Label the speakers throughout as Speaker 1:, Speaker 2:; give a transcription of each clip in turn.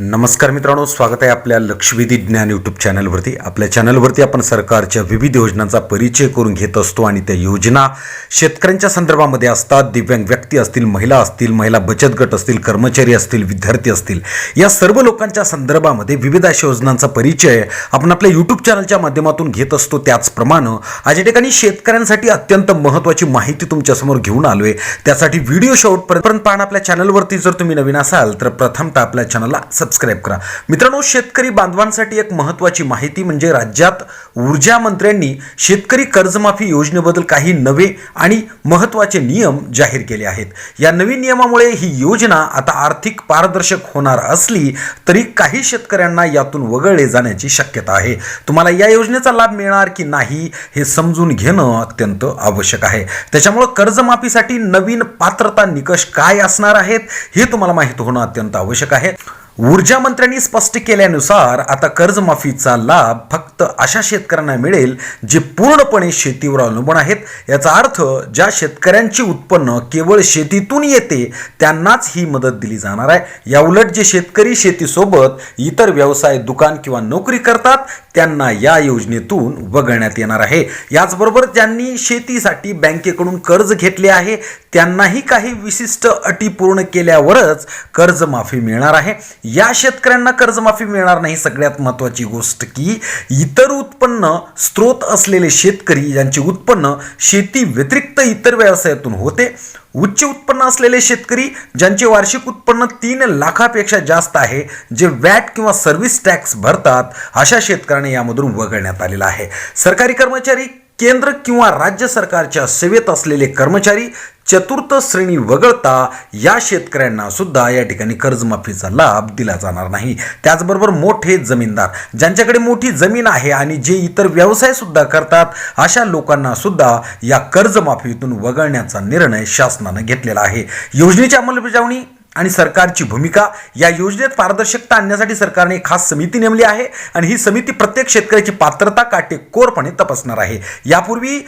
Speaker 1: नमस्कार मित्रांनो स्वागत आहे आपल्या लक्षवेधी ज्ञान यूट्यूब चॅनलवरती. आपल्या चॅनलवरती आपण सरकारच्या विविध योजनांचा परिचय करून घेत असतो आणि त्या योजना शेतकऱ्यांच्या संदर्भामध्ये असतात. दिव्यांग व्यक्ती असतील महिला असतील महिला बचत गट असतील कर्मचारी असतील विद्यार्थी असतील. या सर्व लोकांच्या संदर्भामध्ये विविध अशा योजनांचा परिचय आपण आपल्या यूट्यूब चॅनलच्या माध्यमातून घेत असतो. त्याचप्रमाणे आज या ठिकाणी शेतकऱ्यांसाठी अत्यंत महत्त्वाची माहिती तुमच्यासमोर घेऊन आलो आहे त्यासाठी व्हिडिओ शेवटपर्यंत पाहणं आपल्या चॅनलवरती. जर तुम्ही नवीन असाल तर प्रथमतः आपल्या चॅनलला सबस्क्राईब करा. मित्रांनो शेतकरी बांधवांसाठी एक महत्त्वाची माहिती म्हणजे राज्यात ऊर्जा मंत्र्यांनी शेतकरी कर्जमाफी योजनेबद्दल काही नवे आणि महत्त्वाचे नियम जाहीर केले आहेत. या नवीन नियमामुळे ही योजना आता आर्थिक पारदर्शक होणार असली तरी काही शेतकऱ्यांना यातून वगळले जाण्याची शक्यता आहे. तुम्हाला या योजनेचा लाभ मिळणार की नाही हे समजून घेणं अत्यंत आवश्यक आहे. त्याच्यामुळं कर्जमाफीसाठी नवीन पात्रता निकष काय असणार आहेत हे तुम्हाला माहीत होणं अत्यंत आवश्यक आहे. ऊर्जा मंत्र्यांनी स्पष्ट केल्यानुसार आता कर्जमाफीचा लाभ फक्त अशा शेतकऱ्यांना मिळेल जे पूर्णपणे शेतीवर अवलंबून आहेत. याचा अर्थ ज्या शेतकऱ्यांची उत्पन्न केवळ शेतीतून येते त्यांनाच ही मदत दिली जाणार आहे. याउलट जे शेतकरी शेतीसोबत इतर व्यवसाय दुकान किंवा नोकरी करतात त्यांना या योजनेतून वगळण्यात येणार आहे. याचबरोबर ज्यांनी शेतीसाठी बँकेकडून कर्ज घेतले आहे त्यांनाही काही विशिष्ट अटी पूर्ण केल्यावरच कर्जमाफी मिळणार आहे. या शेतकऱ्यांना कर्जमाफी मिळणार नाही सगळ्यात महत्त्वाची गोष्ट की इतर उत्पन्न स्रोत असलेले शेतकरी ज्यांचे उत्पन्न शेती व्यतिरिक्त इतर व्यवसायातून होते उच्च उत्पन्न असलेले शेतकरी ज्यांचे वार्षिक उत्पन्न तीन लाखापेक्षा जास्त आहे जे वॅट किंवा सर्व्हिस टॅक्स भरतात अशा शेतकऱ्यांना यामधून वगळण्यात आलेलं आहे. सरकारी कर्मचारी केंद्र किंवा राज्य सरकारच्या सेवेत असलेले कर्मचारी चतुर्थ श्रेणी वगळता या शेतकऱ्यांना सुद्धा या ठिकाणी कर्जमाफीचा लाभ दिला जाणार नाही. त्याचबरोबर मोठे जमीनदार ज्यांच्याकडे मोठी जमीन आहे आणि जे इतर व्यवसाय सुद्धा करतात अशा लोकांना सुद्धा या कर्जमाफीतून वगळण्याचा निर्णय शासनानं घेतलेला आहे. योजनेची अंमलबजावणी आणि सरकारची भूमिका या योजनेत पारदर्शकता आणण्यासाठी सरकारने एक खास समिती नेमली आहे आणि ही समिती प्रत्येक शेतकऱ्याची पात्रता काटेकोरपणे तपासणार आहे. यापूर्वी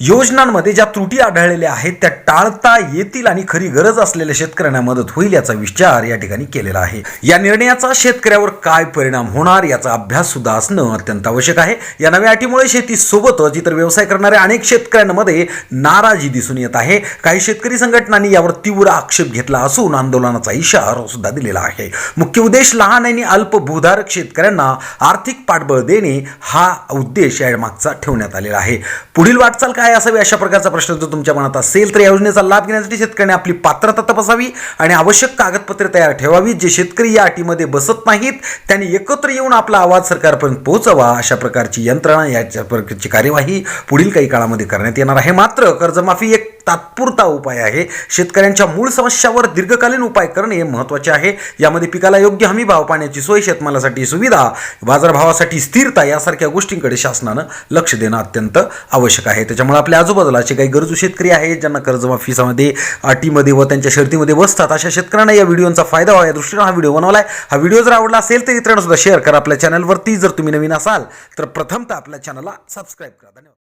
Speaker 1: योजनांमध्ये ज्या त्रुटी आढळलेल्या आहेत त्या टाळता येतील आणि खरी गरज असलेल्या शेतकऱ्यांना मदत होईल याचा विचार या ठिकाणी केलेला आहे. या निर्णयाचा शेतकऱ्यावर काय परिणाम होणार याचा अभ्यास सुद्धा असणं अत्यंत आवश्यक आहे. या नव्या अटीमुळे शेतीसोबतच इतर व्यवसाय करणाऱ्या अनेक शेतकऱ्यांमध्ये नाराजी दिसून येत आहे. काही शेतकरी संघटनांनी यावर तीव्र आक्षेप घेतला असून आंदोलनाचा इशारा सुद्धा दिलेला आहे. मुख्य उद्देश लहान आणि अल्पभूधारक शेतकऱ्यांना आर्थिक पाठबळ देणे हा उद्देश या मागचा ठेवण्यात आलेला आहे. पुढील वाटचाल काय काय असावी अशा प्रकारचा प्रश्न जर तुमच्या मनात असेल तर या योजनेचा लाभ घेण्यासाठी शेतकऱ्यांनी आपली पात्रता तपासावी आणि आवश्यक कागदपत्रे तयार ठेवावी जे शेतकरी या अटीमध्ये बसत नाहीत त्यांनी एकत्र येऊन आपला आवाज सरकारपर्यंत पोहोचवा अशा प्रकारची यंत्रणा याच्या प्रकारची कार्यवाही पुढील काही काळामध्ये करण्यात येणार आहे. मात्र कर्जमाफी एक तात्पुरता उपाय आहे. शेतकऱ्यांच्या मूळ समस्यावर दीर्घकालीन उपाय करणे महत्त्वाचे आहे. यामध्ये पिकाला योग्य हमी भाव पाण्याची सोय शेतमालासाठी सुविधा बाजारभावासाठी स्थिरता यासारख्या गोष्टींकडे शासनानं लक्ष देणं अत्यंत आवश्यक आहे. त्याच्यामुळे आपल्या आजूबाजूला असे काही गरजू शेतकरी आहेत ज्यांना कर्जमाफीसामध्ये अटीमध्ये व त्यांच्या शर्तीमध्ये बसतात. अशा शेतकऱ्यांना या व्हिडिओचा फायदा व्हावा. या दृष्टीनं हा व्हिडिओ बनवला आहे हा व्हिडिओ जर आवडला असेल तर इतरांना सुद्धा शेअर करा. आपल्या चॅनलवरती जर तुम्ही नवीन असाल तर प्रथमतः आपल्या चॅनलला सबस्क्राईब करा. धन्यवाद.